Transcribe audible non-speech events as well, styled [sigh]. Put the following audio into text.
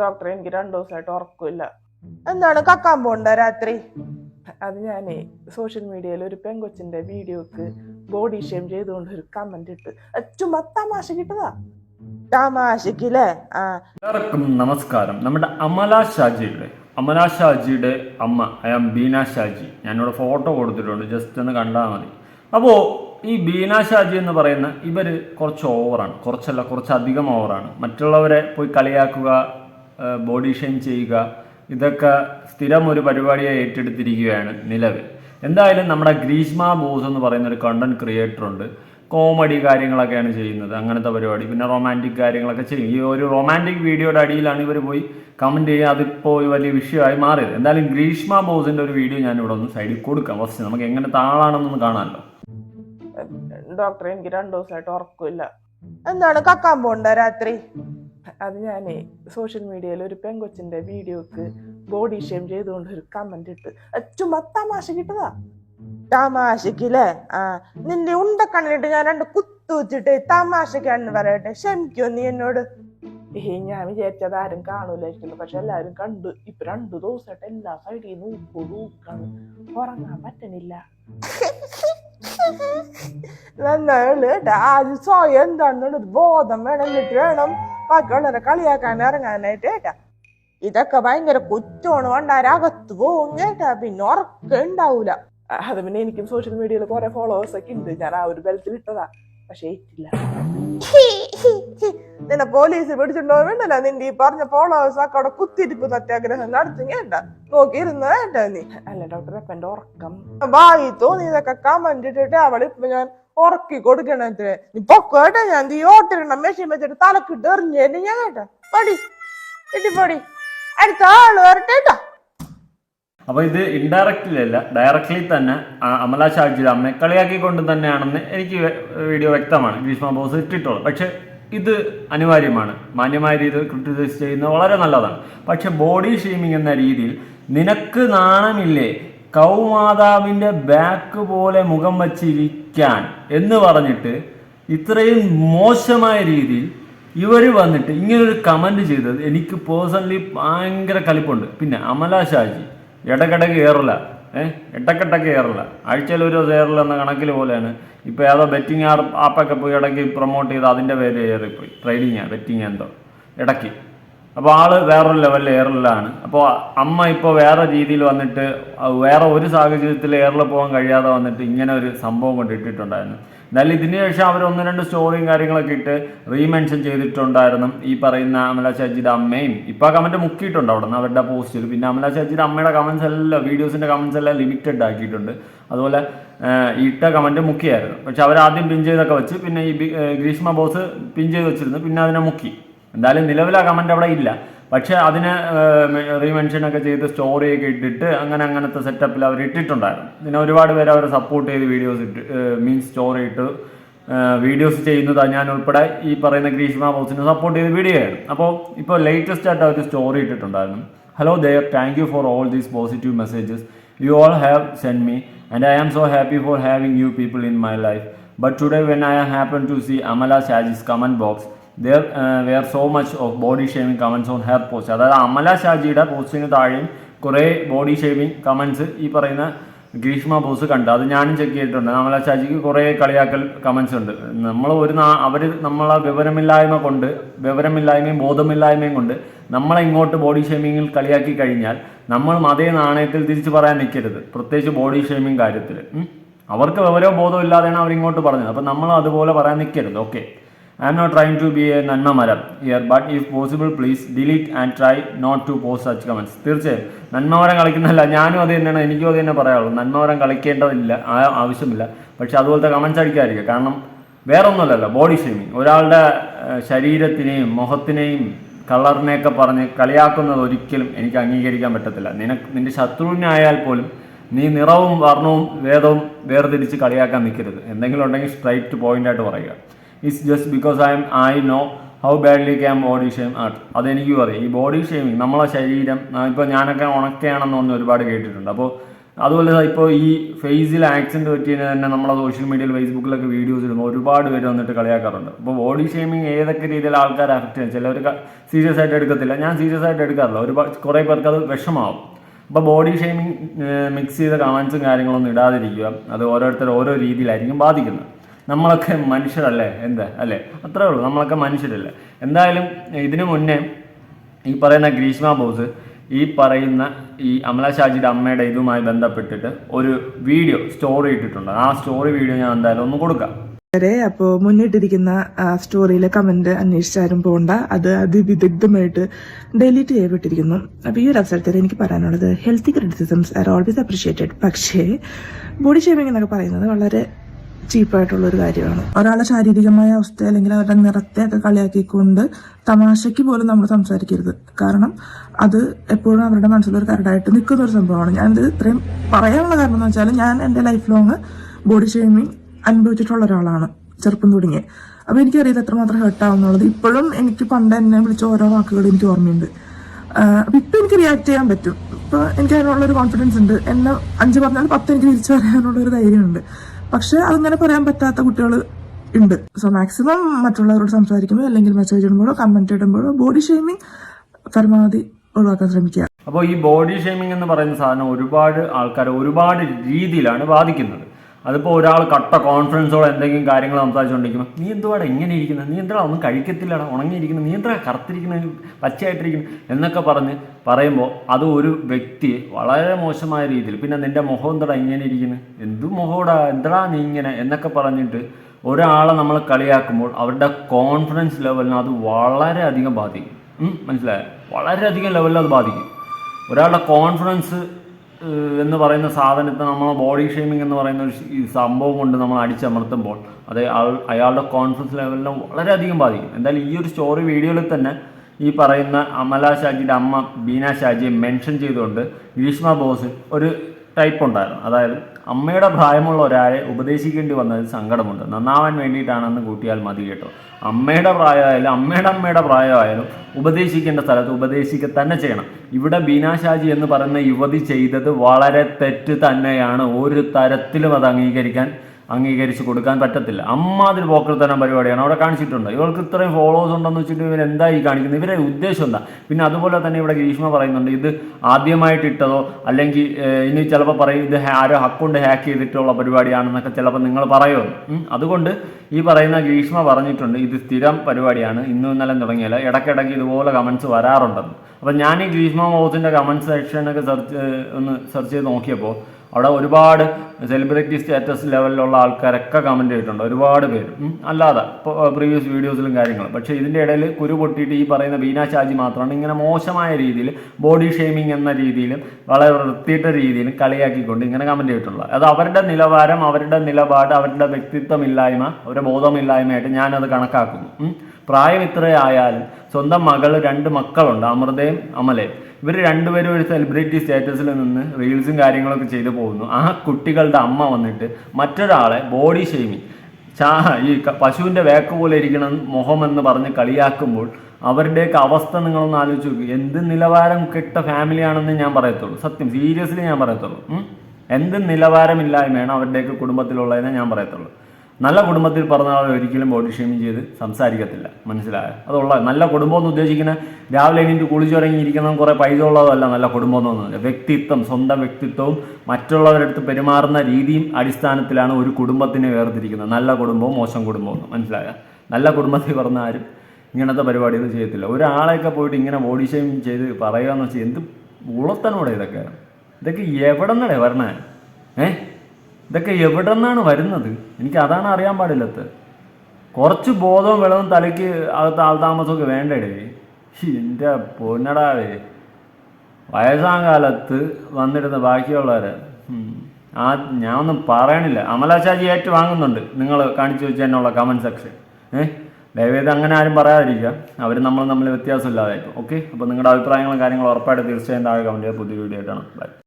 ഡോക്ടറെ എനിക്ക് രണ്ടു ദിവസമായിട്ട് ഉറക്കമില്ല. എന്താണ്? കക്കാൻ പോണ്ട രാത്രി? അത് ഞാനേ സോഷ്യൽ മീഡിയയിൽ ഒരു പെങ്കൊച്ചിന്റെ വീഡിയോക്ക് ബോഡി ഷെയിം ചെയ്തുകൊണ്ട് ഒരു കമന്റ് ഇട്ട്. അത് ചുമ്മാ തമാശ കിട്ടതാ? തമാശക്കില്ലേ? ആ. എല്ലാവർക്കും നമസ്കാരം. നമ്മുടെ അമല ഷാജിയുടെ അമല ഷാജിയുടെ അമ്മ ഐ ആം ബീന ഷാജി. ഞാനിവിടെ ഫോട്ടോ കൊടുത്തിട്ടുണ്ട്. ജസ്റ്റ് ഒന്ന് കണ്ടാൽ മതി. അപ്പോൾ ഈ ബീന ഷാജി എന്ന് പറയുന്ന ഇവർ കുറച്ച് ഓവറാണ്. കുറച്ചല്ല കുറച്ചധികം ഓവറാണ്. മറ്റുള്ളവരെ പോയി കളിയാക്കുക ബോഡി ഷെയിം ചെയ്യുക ഇതൊക്കെ സ്ഥിരം ഒരു പരിപാടിയായി ഏറ്റെടുത്തിരിക്കുകയാണ് നിലവിൽ. എന്തായാലും നമ്മുടെ ഗ്രീഷ്മ ബോസ് എന്ന് പറയുന്ന ഒരു കണ്ടന്റ് ക്രിയേറ്റർ ഉണ്ട്. കോമഡി കാര്യങ്ങളൊക്കെയാണ് ചെയ്യുന്നത് അങ്ങനത്തെ പരിപാടി. പിന്നെ റൊമാന്റിക് കാര്യങ്ങളൊക്കെ ചെയ്യും. ഈ ഒരു റൊമാന്റിക് വീഡിയോയുടെ അടിയിലാണ് ഇവർ പോയി കമന്റ് ചെയ്യുക. അതിപ്പോൾ വലിയ വിഷയമായി മാറിയത്. എന്തായാലും ഗ്രീഷ്മ ബോസിന്റെ ഒരു വീഡിയോ ഞാൻ ഇവിടെ ഒന്ന് സൈഡിൽ കൊടുക്കാം. ഫസ്റ്റ് നമുക്ക് എങ്ങനെ താളാണെന്നൊന്ന് കാണാമല്ലോ. ഡോക്ടറെ എനിക്ക് രണ്ടു ദിവസമായിട്ട് ഉറക്കമില്ല. എന്താണ് കക്കാൻ പോണ്ട രാത്രി? അത് ഞാനേ സോഷ്യൽ മീഡിയയിൽ ഒരു പെങ്കൊച്ചിന്റെ വീഡിയോക്ക് ബോഡി ഷെയിം ചെയ്തുകൊണ്ട് ഒരു കമന്റ് ഇട്ട്. ചുമ്മാ തമാശ കിട്ടതാ. തമാശക്കില്ലേ? ആ നിന്റെ ഉണ്ടക്കണ്ണിട്ട് ഞാൻ രണ്ട് കുത്തു വെച്ചിട്ട് തമാശക്കാണെന്ന് പറയട്ടെ ക്ഷമിക്കോ നീ എന്നോട്? ഏ ഞാൻ വിചാരിച്ചത് ആരും കാണൂലായിരിക്കുന്നു പക്ഷെ എല്ലാരും കണ്ടു. ഇപ്പൊ രണ്ടു ദിവസമായിട്ട് എല്ലാ സൈഡിൽ നോക്കാണ് ഉറങ്ങാൻ പറ്റണില്ല. [laughs] കേട്ടാ ആദ്യം സ്വയം എന്താണെന്നുള്ളൊരു ബോധം വേണം എന്നിട്ട് വേണം ബാക്കിയുള്ളവരെ കളിയാക്കാൻ ഇറങ്ങാനായിട്ട് കേട്ടാ. ഇതൊക്കെ ഭയങ്കര കുറ്റമാണ്. കൊണ്ടാരകത്ത് പോവും കേട്ടാ. പിന്നെ ഉറക്കം ഉണ്ടാവൂല. അത് പിന്നെ എനിക്കും സോഷ്യൽ മീഡിയയിൽ കുറെ ഫോളോവേഴ്സ് ഒക്കെ ഉണ്ട്. ഞാൻ ആ ഒരു ബലത്തിൽ ഇട്ടതാ. പക്ഷെ ഏറ്റില്ല. നിന്നെ പോലീസ് പിടിച്ചിട്ടുണ്ടോ? വേണ്ടല്ല നിന്റെ ഈ പറഞ്ഞ ഫോളോവേഴ്സ് ആ കട കുത്തിരിപ്പ് സത്യാഗ്രഹം നടത്തി. വേണ്ട നോക്കിയിരുന്ന? വേണ്ട നീ? അല്ല ഡോക്ടറെ എന്റെ ഉറക്കം. വായി തോന്നിയതൊക്കെ കമന്റ് ഇട്ടിട്ട് അവളിപ്പൊ ഞാൻ ഉറക്കി കൊടുക്കണത്രേ നീ പൊക്കോട്ടെ ഞാൻ. ഈ ഓട്ടിരണം മെഷീൻ വെച്ചിട്ട് തലക്കിട്ട് എറിഞ്ഞു ഞാൻ കേട്ടോ. പടി. ഇട്ടി പടി. അടുത്ത ആൾ വരട്ടെ ട്ടാ. അപ്പോൾ ഇത് ഇൻഡയറക്റ്റ്ലി അല്ല ഡയറക്റ്റ്ലി തന്നെ അമല ഷാജിയുടെ അമ്മയെ കളിയാക്കിക്കൊണ്ട് തന്നെയാണെന്ന് എനിക്ക് വീഡിയോ വ്യക്തമാണ്. ഗ്രീഷ്മ ബോസ് ഇട്ടിട്ടുള്ളത്. പക്ഷെ ഇത് അനിവാര്യമാണ്. മാന്യമായ രീതിയിൽ ക്രിട്ടിസൈസ് ചെയ്യുന്നത് വളരെ നല്ലതാണ്. പക്ഷെ ബോഡി ഷെയ്മിങ് എന്ന രീതിയിൽ നിനക്ക് നാണമില്ലേ? കൗമാതാവിന്റെ ബാക്ക് പോലെ മുഖം വച്ചിരിക്കാൻ എന്ന് പറഞ്ഞിട്ട് ഇത്രയും മോശമായ രീതിയിൽ ഇവർ വന്നിട്ട് ഇങ്ങനൊരു കമന്റ് ചെയ്തത് എനിക്ക് പേഴ്സണലി ഭയങ്കര കലിപ്പുണ്ട്. പിന്നെ അമല ഷാജി ഇടക്കിടക്ക് കയറില്ല ഏഹ് ഇടക്കിടക്ക് കയറില്ല ആഴ്ചയിൽ ഒരു ദിവസം കയറില്ല എന്ന കണക്കിൽ പോലെയാണ്. ഇപ്പോൾ ഏതോ ബെറ്റിംഗ് ആപ്പൊക്കെ പോയി ഇടയ്ക്ക് പ്രൊമോട്ട് ചെയ്ത് അതിന്റെ പേര് കയറിപ്പോയി. ട്രേഡിങ് ബെറ്റിംഗ് എന്തോ. ഇടയ്ക്ക്. അപ്പോൾ ആൾ വേറൊരു ലെവലിൽ എയറിലാണ് അപ്പോൾ അമ്മ ഇപ്പോൾ വേറെ രീതിയിൽ വന്നിട്ട് വേറെ ഒരു സാഹചര്യത്തിൽ എയറിൽ പോകാൻ കഴിയാതെ വന്നിട്ട് ഇങ്ങനെ ഒരു സംഭവം കൊണ്ട് ഇട്ടിട്ടുണ്ടായിരുന്നു. എന്നാലും ഇതിന് ശേഷം അവർ ഒന്ന് രണ്ട് സ്റ്റോറിയും കാര്യങ്ങളൊക്കെ ഇട്ട് റീമെൻഷൻ ചെയ്തിട്ടുണ്ടായിരുന്നു. ഈ പറയുന്ന അമല ഷാജിയുടെ അമ്മയും ഇപ്പോൾ ആ കമന്റ് മുക്കിയിട്ടുണ്ട് അവിടെ നിന്ന് അവരുടെ പോസ്റ്റിൽ പിന്നെ അമല ഷാജിയുടെ അമ്മയുടെ കമൻസ് എല്ലാം വീഡിയോസിന്റെ കമൻസ് എല്ലാം ലിമിറ്റഡ് ആക്കിയിട്ടുണ്ട്. അതുപോലെ ഇട്ട കമന്റ് മുക്കിയായിരുന്നു. പക്ഷെ അവർ ആദ്യം പിൻ ചെയ്തൊക്കെ വെച്ച് പിന്നെ ഈ ഗ്രീഷ്മ ബോസ് പിൻ ചെയ്ത് വെച്ചിരുന്നു. പിന്നെ അതിനെ മുക്കി. എന്തായാലും നിലവിൽ കമന്റ് അവിടെ ഇല്ല. പക്ഷെ അതിന് റീമെൻഷൻ ഒക്കെ ചെയ്ത് സ്റ്റോറിയൊക്കെ ഇട്ടിട്ട് അങ്ങനെ അങ്ങനത്തെ സെറ്റപ്പിൽ അവർ ഇട്ടിട്ടുണ്ടായിരുന്നു. പിന്നെ ഒരുപാട് പേര് അവരെ സപ്പോർട്ട് ചെയ്ത് വീഡിയോസ് ഇട്ട് മീൻസ് സ്റ്റോറി ഇട്ട് വീഡിയോസ് ചെയ്യുന്നത് ഞാൻ ഉൾപ്പെടെ ഈ പറയുന്ന ഗ്രീഷ്മ ബോസിനെ സപ്പോർട്ട് ചെയ്ത് വീഡിയോ ആയിരുന്നു. അപ്പോൾ ഇപ്പോൾ ലേറ്റസ്റ്റ് ആയിട്ട് അവർ സ്റ്റോറി ഇട്ടിട്ടുണ്ടായിരുന്നു. Hello there thank you for all these positive messages you all have send me and I am so happy for having you people in my life but today when I happen to see Amala Shaji's comment box there were so much of body shaming comments on her post അതായത് അമല ഷാജിയുടെ പോസ്റ്റിന് താഴെയും കുറേ body shaming comments ഈ പറയുന്ന Greeshma boss കണ്ട്. അത് ഞാനും ചെക്ക് ചെയ്തിട്ടുണ്ട്. അമല ഷാജിക്ക് കുറേ കളിയാക്കൽ കമൻസ് ഉണ്ട്. നമ്മൾ ഒരു നാ അവർ നമ്മളെ വിവരമില്ലായ്മ കൊണ്ട് വിവരമില്ലായ്മയും ബോധമില്ലായ്മയും കൊണ്ട് നമ്മളെ ഇങ്ങോട്ട് ബോഡി ഷേമിങ്ങിൽ കളിയാക്കി കഴിഞ്ഞാൽ നമ്മളും അതേ നാണയത്തിൽ തിരിച്ചു പറയാൻ നിൽക്കരുത് പ്രത്യേകിച്ച് ബോഡി ഷേമിങ് കാര്യത്തിൽ. അവർക്ക് വിവരവും ബോധവും ഇല്ലാതെയാണ് അവരിങ്ങോട്ട് പറഞ്ഞത്. അപ്പം നമ്മൾ അതുപോലെ പറയാൻ നിൽക്കരുത് okay I'm not trying to be a നന്മ മരം here but if possible please delete and try not to post such comments തീർച്ചയായും. നന്മ മരം കളിക്കുന്നതല്ല ഞാനും അത് തന്നെയാണ് എനിക്കും അത് തന്നെ പറയാനുള്ളൂ. നന്മമരം കളിക്കേണ്ടതില്ല ആ- ആവശ്യമില്ല. പക്ഷെ അതുപോലത്തെ കമൻസ് അടിക്കാതിരിക്കുക. കാരണം വേറെ ഒന്നുമല്ലല്ലോ ബോഡി ഷേമിങ് ഒരാളുടെ ശരീരത്തിനെയും മുഖത്തിനെയും കളറിനെയൊക്കെ പറഞ്ഞ് കളിയാക്കുന്നത് ഒരിക്കലും എനിക്ക് അംഗീകരിക്കാൻ പറ്റത്തില്ല. നിനക്ക് നിന്റെ ശത്രുവിനായാൽ പോലും നീ നിറവും വർണവും വേദവും വേർതിരിച്ച് കളിയാക്കാൻ നിൽക്കരുത്. എന്തെങ്കിലും ഉണ്ടെങ്കിൽ സ്ട്രൈറ്റ് പോയിന്റ് ആയിട്ട് പറയുക. It's just because I'm I know how badly can body shame hurt അതെനിക്ക് പറയും ഈ ബോഡി ഷെയിമിങ് നമ്മളെ ശരീരം ഇപ്പോൾ ഞാനൊക്കെ ഉണക്കയാണെന്ന് പറഞ്ഞ് ഒരുപാട് കേട്ടിട്ടുണ്ട്. അപ്പോൾ അതുപോലെ ഇപ്പോൾ ഈ ഫേസിൽ ആക്സിഡന്റ് പറ്റിയതിന് തന്നെ നമ്മളെ സോഷ്യൽ മീഡിയയിൽ ഫേസ്ബുക്കിലൊക്കെ വീഡിയോസ് ഇടുമ്പോൾ ഒരുപാട് പേര് വന്നിട്ട് കളിയാക്കാറുണ്ട്. അപ്പോൾ ബോഡി ഷെയിമിങ് ഏതൊക്കെ രീതിയിൽ ആൾക്കാർ അഫക്റ്റ് ചെയ്യുന്നത് ചിലവർ സീരിയസ് ആയിട്ട് എടുക്കത്തില്ല. ഞാൻ സീരിയസ് ആയിട്ട് എടുക്കാറില്ല. ഒരുപാട് കുറേ പേർക്ക് അത് വിഷമാവും. അപ്പോൾ ബോഡി ഷെയിമിങ് മിക്സ് ചെയ്ത കമൻസും കാര്യങ്ങളൊന്നും ഇടാതിരിക്കുക അത് ഓരോരുത്തർ ഓരോ രീതിയിലായിരിക്കും ബാധിക്കുന്നത്. നമ്മളൊക്കെ മനുഷ്യരല്ലേ? എന്താ? അല്ലേ? അത്രേ ഉള്ളൂ. നമ്മളൊക്കെ മനുഷ്യരല്ലേ? എന്തായാലും ഇതിനു മുന്നേ ഈ പറയുന്ന ഗ്രീഷ്മ ബോസ് ഈ പറയുന്ന ഈ അമല ഷാജിയുടെ അമ്മയുടെ ഇതുമായി ബന്ധപ്പെട്ടിട്ട് ഒരു വീഡിയോ സ്റ്റോറി ഇട്ടിട്ടുണ്ട്. ആ സ്റ്റോറി വീഡിയോ ഞാൻ എന്തായാലും ഒന്ന് കൊടുക്കാം. വരെ അപ്പോൾ മുന്നിട്ടിരിക്കുന്ന സ്റ്റോറിയിലെ കമന്റ് അന്വേഷിച്ചാരും പോണ്ട. അത് അതിവിദഗ്ധമായിട്ട് ഡെലീറ്റ് ചെയ്യപ്പെട്ടിരിക്കുന്നു. അപ്പോൾ ഈ ഒരു അവസരത്തിൽ എനിക്ക് പറയാനുള്ളത് healthy criticisms are always appreciated പക്ഷേ ബോഡി ഷേമിംഗ് എന്നൊക്കെ പറയുന്നത് വളരെ ചീപ്പായിട്ടുള്ള ഒരു കാര്യമാണ്. ഒരാളെ ശാരീരികമായ അവസ്ഥ അല്ലെങ്കിൽ അവരുടെ നിറത്തെ ഒക്കെ കളിയാക്കിക്കൊണ്ട് തമാശയ്ക്ക് പോലും നമ്മൾ സംസാരിക്കരുത്. കാരണം അത് എപ്പോഴും അവരുടെ മനസ്സിലൊരു കരടായിട്ട് നിൽക്കുന്ന ഒരു സംഭവമാണ്. ഞാനിത് ഇത്രയും പറയാനുള്ള കാരണം എന്ന് വെച്ചാൽ ഞാൻ എന്റെ ലൈഫ് ലോങ് ബോഡി ഷെയിമിങ് അനുഭവിച്ചിട്ടുള്ള ഒരാളാണ് ചെറുപ്പം തുടങ്ങിയ. അപ്പോൾ എനിക്കറിയില്ല എത്രമാത്രം ഹേർട്ടാവുന്നുള്ളത് ഇപ്പോഴും എനിക്ക് പണ്ട് എന്നെ വിളിച്ച ഓരോ വാക്കുകൾ എനിക്ക് ഓർമ്മയുണ്ട്. അപ്പം ഇപ്പം എനിക്ക് റിയാക്ട് ചെയ്യാൻ പറ്റും. ഇപ്പം എനിക്ക് അതിനുള്ളൊരു കോൺഫിഡൻസ് ഉണ്ട്. എന്നെ അഞ്ച് പറഞ്ഞാൽ പത്ത് എനിക്ക് തിരിച്ചു പറയാനുള്ളൊരു ധൈര്യമുണ്ട്. പക്ഷെ അതങ്ങനെ പറയാൻ പറ്റാത്ത കുട്ടികൾ ഉണ്ട്. സോ മാക്സിമം മറ്റുള്ളവരോട് സംസാരിക്കുമ്പോൾ അല്ലെങ്കിൽ മെസ്സേജ് ഇടുമ്പോഴോ കമന്റ് ഇടുമ്പോഴോ ബോഡി ഷെയ്മിങ് പരമാവധി ഒഴിവാക്കാൻ ശ്രമിക്കുക. അപ്പോൾ ഈ ബോഡി ഷെയ്മിങ് എന്ന് പറയുന്ന സാധനം ഒരുപാട് ആൾക്കാരെ ഒരുപാട് രീതിയിലാണ് ബാധിക്കുന്നത്. അതിപ്പോൾ ഒരാൾ കട്ട കോൺഫിഡൻസോടെ എന്തെങ്കിലും കാര്യങ്ങൾ സംസാരിച്ചുകൊണ്ടിരിക്കുമ്പോൾ നീ എന്തുവാടാ ഇങ്ങനെ ഇരിക്കുന്നത് നീ എന്താ ഒന്നും കഴിക്കത്തില്ലടാ. ഉണങ്ങിയിരിക്കുന്നത് നീ എന്താ കറുത്തിരിക്കുന്നത് പച്ചയായിട്ടിരിക്കുന്നു? എന്നൊക്കെ പറഞ്ഞ് പറയുമ്പോൾ അത് ഒരു വ്യക്തി വളരെ മോശമായ രീതിയിൽ പിന്നെ നിന്റെ മുഖം എന്താടാ ഇങ്ങനെ ഇരിക്കുന്നത് എന്തു മുഖോടാ? എന്താടാ നീ ഇങ്ങനെ? എന്നൊക്കെ പറഞ്ഞിട്ട് ഒരാളെ നമ്മൾ കളിയാക്കുമ്പോൾ അവരുടെ കോൺഫിഡൻസ് ലെവലിന് അത് വളരെയധികം ബാധിക്കും. മനസ്സിലായോ? വളരെയധികം ലെവലിൽ അത് ബാധിക്കും. ഒരാളുടെ കോൺഫിഡൻസ് എന്ന് പറയുന്ന സാധനത്തെ നമ്മൾ ബോഡി ഷെയ്മിങ് എന്ന് പറയുന്ന ഒരു സംഭവം കൊണ്ട് നമ്മൾ അടിച്ചമർത്തുമ്പോൾ അത് അയാളുടെ കോൺഫിഡൻസ് ലെവലിനെ വളരെയധികം ബാധിക്കും. എന്തായാലും ഈ ഒരു സ്റ്റോറി വീഡിയോയിൽ തന്നെ ഈ പറയുന്ന അമല ഷാജിയുടെ അമ്മ ബീന ഷാജിയെ മെൻഷൻ ചെയ്തുകൊണ്ട് ഗ്രീഷ്മ ബോസ് ഒരു ടൈപ്പ് ഉണ്ടായിരുന്നു. അതായത് അമ്മയുടെ പ്രായമുള്ള ഒരാളെ ഉപദേശിക്കേണ്ടി വന്നതിൽ സങ്കടമുണ്ട്. നന്നാവാൻ വേണ്ടിയിട്ടാണെന്ന് കൂട്ടിയാൽ മതി കേട്ടോ. അമ്മയുടെ പ്രായമായാലും അമ്മയുടെ അമ്മയുടെ പ്രായമായാലും ഉപദേശിക്കേണ്ട സ്ഥലത്ത് ഉപദേശിക്കുക തന്നെ ചെയ്യണം. ഇവിടെ ബീനാശാജി എന്ന് പറയുന്ന യുവതി ചെയ്തത് വളരെ തെറ്റ് തന്നെയാണ്. ഒരു തരത്തിലും അത് അംഗീകരിക്കാൻ അംഗീകരിച്ച് കൊടുക്കാൻ പറ്റത്തില്ല. അമ്മാതിരി പോക്കൽത്തരം പരിപാടിയാണ്. അവിടെ കാണിച്ചിട്ടുണ്ട്. ഇവർക്ക് ഇത്രയും ഫോളോവേഴ്സ് ഉണ്ടെന്ന് വെച്ചിട്ട് ഇവർ എന്താ ഈ കാണിക്കുന്നത്? ഇവരുടെ ഉദ്ദേശം എന്താ? പിന്നെ അതുപോലെ തന്നെ ഇവിടെ ഗ്രീഷ്മ പറയുന്നുണ്ട് ഇത് ആദ്യമായിട്ട് ഇട്ടതോ? അല്ലെങ്കിൽ ഇനി ചിലപ്പോൾ പറയും ഇത് ആരോ അക്കൗണ്ട് ഹാക്ക് ചെയ്തിട്ടുള്ള പരിപാടിയാണെന്നൊക്കെ ചിലപ്പോൾ നിങ്ങൾ പറയോ അതുകൊണ്ട് ഈ പറയുന്ന ഗ്രീഷ്മ പറഞ്ഞിട്ടുണ്ട് ഇത് സ്ഥിരം പരിപാടിയാണ്. ഇന്നും ഇന്നലെ തുടങ്ങിയാൽ ഇടയ്ക്കിടയ്ക്ക് ഇതുപോലെ കമൻസ് വരാറുണ്ടെന്ന്. അപ്പം ഞാൻ ഈ ഗ്രീഷ്മ മോഹത്തിന്റെ കമന്റ് സെക്ഷനൊക്കെ സെർച്ച് ഒന്ന് സെർച്ച് ചെയ്ത് നോക്കിയപ്പോൾ അവിടെ ഒരുപാട് സെലിബ്രിറ്റി സ്റ്റാറ്റസ് ലെവലിലുള്ള ആൾക്കാരൊക്കെ കമന്റ് ചെയ്തിട്ടുണ്ട്. ഒരുപാട് പേര്. അല്ലാതെ ഇപ്പോൾ പ്രീവിയസ് വീഡിയോസിലും കാര്യങ്ങളും. പക്ഷേ ഇതിന്റെ ഇടയിൽ കുരു പൊട്ടിയിട്ട് ഈ പറയുന്ന ബീന ഷാജി മാത്രമാണ് ഇങ്ങനെ മോശമായ രീതിയിൽ ബോഡി ഷെയ്മിങ് എന്ന രീതിയിലും വളരെ വൃത്തിയിട്ട രീതിയിലും കളിയാക്കിക്കൊണ്ട് ഇങ്ങനെ കമന്റ് ചെയ്തിട്ടുള്ളത്. അത് അവരുടെ നിലവാരം അവരുടെ നിലപാട് അവരുടെ വ്യക്തിത്വമില്ലായ്മ അവരുടെ ബോധമില്ലായ്മയായിട്ട് ഞാനത് കണക്കാക്കുന്നു. പ്രായം ഇത്രയായാലും സ്വന്തം മകൾ രണ്ട് മക്കളുണ്ട് അമൃതയും അമലയും. ഇവർ രണ്ടുപേരും ഒരു സെലിബ്രിറ്റി സ്റ്റാറ്റസിൽ നിന്ന് റീൽസും കാര്യങ്ങളൊക്കെ ചെയ്തു പോകുന്നു. ആ കുട്ടികളുടെ അമ്മ വന്നിട്ട് മറ്റൊരാളെ ബോഡി ഷെയ്മിങ് ചാ ഈ പശുവിന്റെ വേക്ക് പോലെ ഇരിക്കണം മുഖം എന്ന് പറഞ്ഞ് കളിയാക്കുമ്പോൾ അവരുടെയൊക്കെ അവസ്ഥ നിങ്ങളൊന്ന് ആലോചിച്ച് നോക്കുക എന്ത് നിലവാരം കെട്ട ഫാമിലിയാണെന്ന് ഞാൻ പറയത്തുള്ളൂ. സത്യം സീരിയസ്ലി ഞാൻ പറയത്തുള്ളൂ. എന്ത് നിലവാരമില്ലായ്മയാണ് അവരുടെയൊക്കെ കുടുംബത്തിലുള്ളതെന്ന് ഞാൻ പറയത്തുള്ളൂ. നല്ല കുടുംബത്തിൽ പറഞ്ഞ ആൾ ഒരിക്കലും ബോഡി ഷെയിമിങ് ചെയ്ത് സംസാരിക്കത്തില്ല. മനസ്സിലായോ? അതുള്ള നല്ല കുടുംബം എന്ന് ഉദ്ദേശിക്കുന്ന രാവിലെ എണീറ്റ് കുളിച്ചുറങ്ങിയിരിക്കുന്ന കുറേ പൈസ ഉള്ളതല്ല നല്ല കുടുംബം എന്ന് പറഞ്ഞാൽ വ്യക്തിത്വം സ്വന്തം വ്യക്തിത്വവും മറ്റുള്ളവരടുത്ത് പെരുമാറുന്ന രീതിയും അടിസ്ഥാനത്തിലാണ് ഒരു കുടുംബത്തിനെ വേർതിരിക്കുന്നത്. നല്ല കുടുംബവും മോശം കുടുംബവും എന്ന്. മനസ്സിലായോ? നല്ല കുടുംബത്തിൽ പറഞ്ഞ ആരും ഇങ്ങനത്തെ പരിപാടികൾ ചെയ്യത്തില്ല. ഒരാളെയൊക്കെ പോയിട്ട് ഇങ്ങനെ ബോഡി ഷെയിമിങ് ചെയ്ത് പറയുക എന്ന് വെച്ചാൽ എന്ത് ഉളത്തനോടെ ഇതൊക്കെ? ഇതൊക്കെ എവിടെ നിന്നടേ വരണേ? ഏഹ് ഇതൊക്കെ എവിടെ നിന്നാണ് വരുന്നത്? എനിക്ക് അതാണ് അറിയാൻ പാടില്ലത്ത്. കുറച്ച് ബോധവും വെള്ളവും തലയ്ക്ക് അകത്ത് ആൾതാമസമൊക്കെ വേണ്ടേ എന്റെ പൊന്നടാവേ. വയസ്സാം കാലത്ത് വന്നിരുന്ന ബാക്കിയുള്ളവരെ. ആ ഞാൻ ഒന്നും പറയണില്ല. അമലാശാജി ഏറ്റു വാങ്ങുന്നുണ്ട് നിങ്ങൾ കാണിച്ചു വെച്ച് എന്നുള്ള കമന്റ് സെക്ഷൻ ഏഹ് ദയവേത് അങ്ങനെ ആരും പറയാതിരിക്കുക. അവർ നമ്മൾ തമ്മിൽ വ്യത്യാസമില്ലാതായിരിക്കും ഓക്കെ അപ്പോൾ നിങ്ങളുടെ അഭിപ്രായങ്ങളും കാര്യങ്ങളും ഉറപ്പായിട്ട് തീർച്ചയായും താഴെ കമന്റ് ചെയ്യുക പുതിയ വീഡിയോ ആയിട്ടാണ്. ബൈ